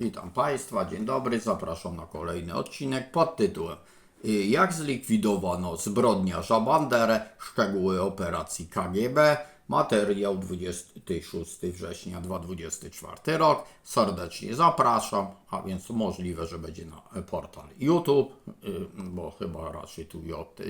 Witam Państwa, dzień dobry, zapraszam na kolejny odcinek pod tytułem y, Jak zlikwidowano zbrodniarza Banderę, szczegóły operacji KGB, materiał 26 września 2024 rok. Serdecznie zapraszam, a więc możliwe, że będzie na portal YouTube, y, bo chyba raczej tu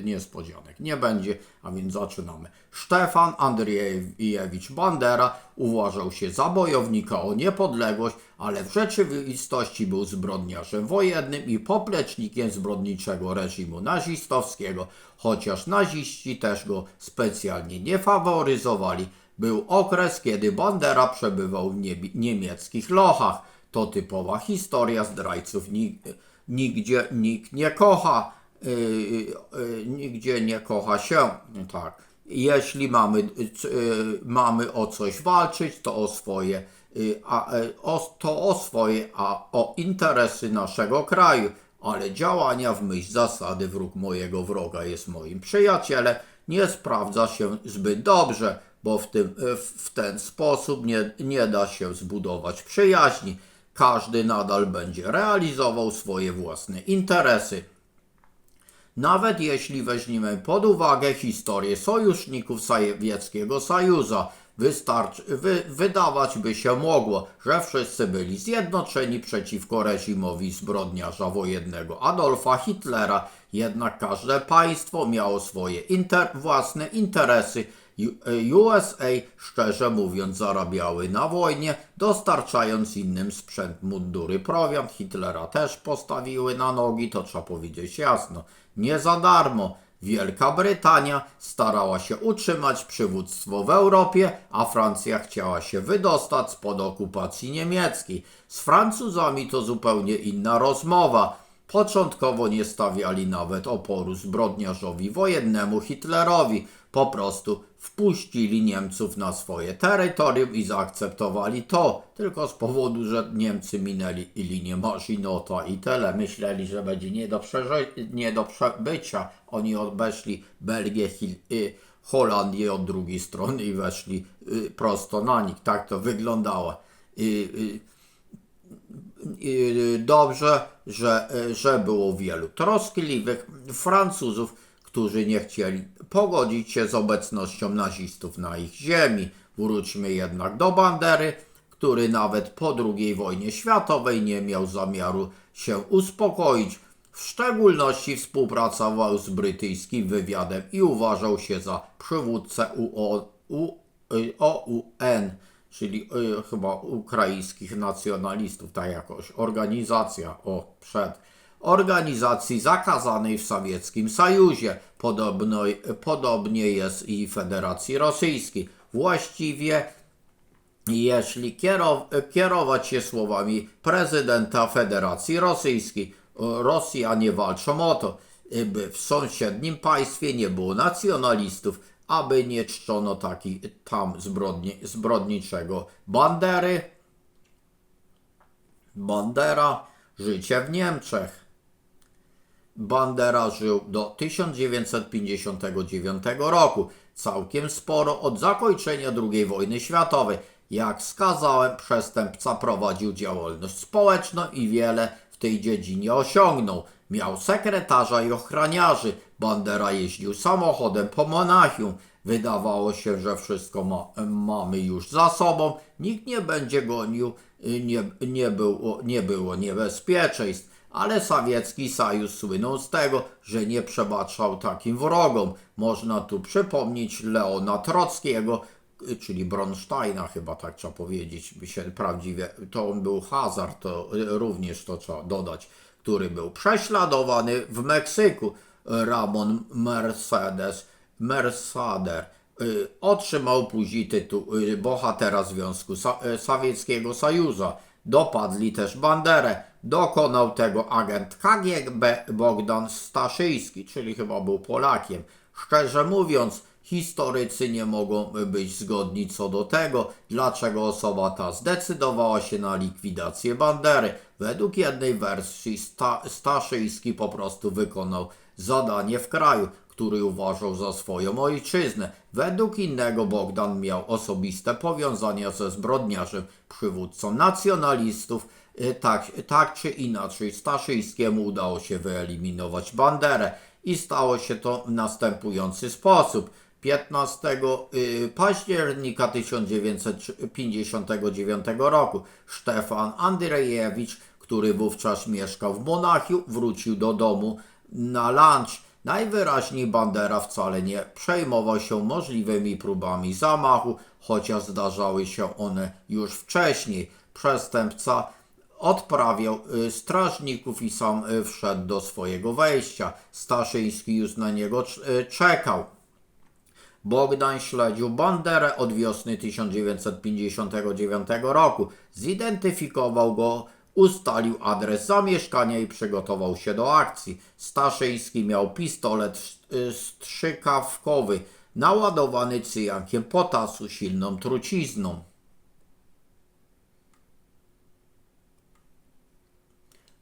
niespodzianek nie będzie, a więc zaczynamy. Stefan Andrzejewicz Bandera uważał się za bojownika o niepodległość, ale w rzeczywistości był zbrodniarzem wojennym i poplecznikiem zbrodniczego reżimu nazistowskiego, chociaż naziści też go specjalnie nie faworyzowali. Był okres, kiedy Bandera przebywał w niemieckich lochach. To typowa historia zdrajców. Nig- Nigdzie nikt nie kocha, yy, yy, nigdzie nie kocha się. Tak. Jeśli mamy, yy, mamy o coś walczyć, to o swoje, yy, a, yy, o, to o swoje, a o interesy naszego kraju. Ale działania w myśl zasady wróg mojego wroga jest moim przyjacielem nie sprawdza się zbyt dobrze, bo w, tym, w ten sposób nie, nie da się zbudować przyjaźni. Każdy nadal będzie realizował swoje własne interesy. Nawet jeśli weźmiemy pod uwagę historię sojuszników Sowieckiego Sojuszu, wystarczy, wy, wydawać by się mogło, że wszyscy byli zjednoczeni przeciwko reżimowi zbrodniarza wojennego Adolfa Hitlera, jednak każde państwo miało swoje inter, własne interesy. USA, szczerze mówiąc, zarabiały na wojnie, dostarczając innym sprzęt, mundury, prowiant. Hitlera też postawiły na nogi, to trzeba powiedzieć jasno. Nie za darmo. Wielka Brytania starała się utrzymać przywództwo w Europie, a Francja chciała się wydostać spod okupacji niemieckiej. Z Francuzami to zupełnie inna rozmowa. Początkowo nie stawiali nawet oporu zbrodniarzowi wojennemu Hitlerowi. Po prostu wpuścili Niemców na swoje terytorium i zaakceptowali to. Tylko z powodu, że Niemcy minęli linię Maginota i tyle. Myśleli, że będzie nie do, nie do przebycia. Oni obeszli Belgię, Hil- y, Holandię od drugiej strony i weszli y, prosto na nich. Tak to wyglądało. Y, y, dobrze, że, że było wielu troskliwych Francuzów, którzy nie chcieli pogodzić się z obecnością nazistów na ich ziemi. Wróćmy jednak do Bandery, który nawet po II wojnie światowej nie miał zamiaru się uspokoić. W szczególności współpracował z brytyjskim wywiadem i uważał się za przywódcę UO, U, y, OUN, czyli y, chyba ukraińskich nacjonalistów, tak jakoś, organizacja, o, przed, organizacji zakazanej w Sowieckim Sojuzie. Podobno, podobnie jest i Federacji Rosyjskiej. Właściwie jeśli kierow, kierować się słowami prezydenta Federacji Rosyjskiej, Rosjanie walczą o to, by w sąsiednim państwie nie było nacjonalistów, aby nie czczono taki tam zbrodni, zbrodniczego Bandery. Bandera, życie w Niemczech. Bandera żył do 1959 roku, całkiem sporo od zakończenia II wojny światowej. Jak skazałem, przestępca prowadził działalność społeczną i wiele w tej dziedzinie osiągnął. Miał sekretarza i ochraniarzy. Bandera jeździł samochodem po Monachium. Wydawało się, że wszystko ma, mamy już za sobą. Nikt nie będzie gonił, y, nie, nie, było, nie było niebezpieczeństw ale Sowiecki Sojusz słynął z tego, że nie przebaczał takim wrogom. Można tu przypomnieć Leona Trockiego, y, czyli Bronsteina chyba tak trzeba powiedzieć, się prawdziwie, to on był Hazard, to y, również to trzeba dodać, który był prześladowany w Meksyku. Ramon Mercedes, Mercader, y, otrzymał później tytuł y, bohatera Związku y, Sowieckiego Sojuszu. Dopadli też Banderę. Dokonał tego agent KGB Bogdan Staszyński, czyli chyba był Polakiem. Szczerze mówiąc, historycy nie mogą być zgodni co do tego, dlaczego osoba ta zdecydowała się na likwidację Bandery. Według jednej wersji Sta- Staszyński po prostu wykonał zadanie w kraju, który uważał za swoją ojczyznę. Według innego Bogdan miał osobiste powiązania ze zbrodniarzem, przywódcą nacjonalistów, Y, Tak, tak czy inaczej, Staszyńskiemu udało się wyeliminować Banderę i stało się to w następujący sposób. 15 y, października 1959 roku Stefan Andrzejewicz, który wówczas mieszkał w Monachium, wrócił do domu na lunch. Najwyraźniej Bandera wcale nie przejmował się możliwymi próbami zamachu, chociaż zdarzały się one już wcześniej. Przestępca odprawiał y, strażników i sam y, wszedł do swojego wejścia. Staszyński już na niego cz- czekał. Bogdan śledził Banderę od wiosny 1959 roku. Zidentyfikował go, ustalił adres zamieszkania i przygotował się do akcji. Staszyński miał pistolet y, strzykawkowy naładowany cyjankiem potasu silną trucizną.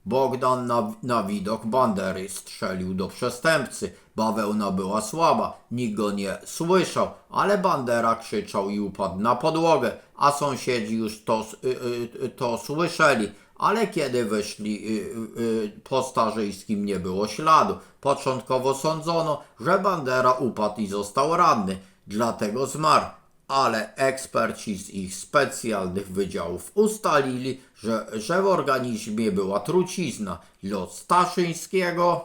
Bogdan na, na widok bandery strzelił do przestępcy. Bawełna była słaba, nikt go nie słyszał, ale bandera krzyczał i upadł na podłogę, a sąsiedzi już to, s- y, y, to słyszeli. Ale kiedy wyszli y, y, y, po Starzyńskim nie było śladu. Początkowo sądzono, że Bandera upadł i został ranny, dlatego zmarł ale eksperci z ich specjalnych wydziałów ustalili, że, że w organizmie była trucizna. Lot Staszyńskiego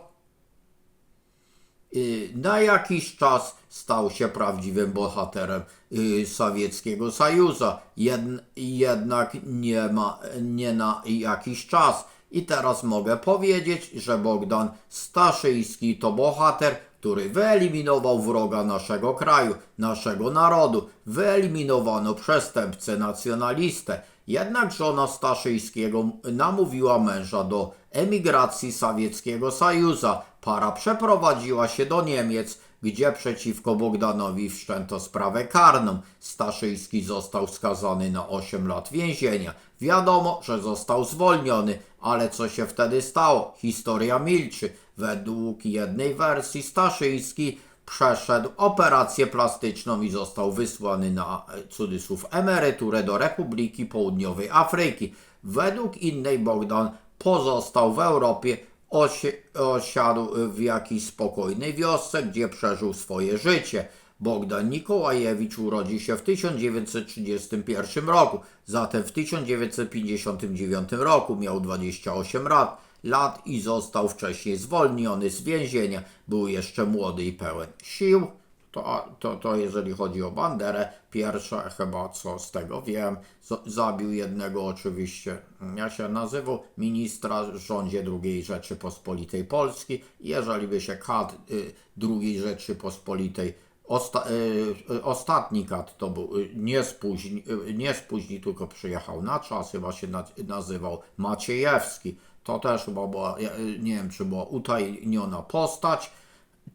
y, na jakiś czas stał się prawdziwym bohaterem y, Sowieckiego Sojuza, Jedn, jednak nie, ma, nie na jakiś czas. I teraz mogę powiedzieć, że Bogdan Staszyński to bohater, który wyeliminował wroga naszego kraju, naszego narodu. Wyeliminowano przestępcę nacjonalistę. Jednak żona Staszyńskiego namówiła męża do emigracji Sowieckiego Sojuza. Para przeprowadziła się do Niemiec, gdzie przeciwko Bogdanowi wszczęto sprawę karną. Staszyński został skazany na 8 lat więzienia. Wiadomo, że został zwolniony, ale co się wtedy stało? Historia milczy. Według jednej wersji Staszyński przeszedł operację plastyczną i został wysłany na e, cudzysłów emeryturę do Republiki Południowej Afryki. Według innej Bogdan pozostał w Europie, osi- osiadł w jakiejś spokojnej wiosce, gdzie przeżył swoje życie. Bogdan Nikołajewicz urodził się w 1931 roku, zatem w 1959 roku miał 28 lat, lat i został wcześniej zwolniony z więzienia. Był jeszcze młody i pełen sił. To, to, to jeżeli chodzi o Banderę, pierwsze chyba co z tego wiem, zabił jednego oczywiście, ja się nazywał ministra w rządzie II Rzeczypospolitej Polski. Jeżeli by się kat y, II Rzeczypospolitej Osta, y, y, ostatni kat to był y, nie spóźni, nie spóźni, tylko przyjechał na czas, chyba się na, nazywał Maciejewski. To też chyba była, nie wiem czy była utajniona postać,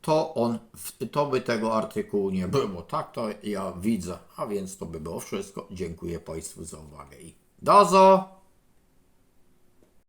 to on, to by tego artykułu nie było. Tak to ja widzę. A więc to by było wszystko. Dziękuję Państwu za uwagę i do zo!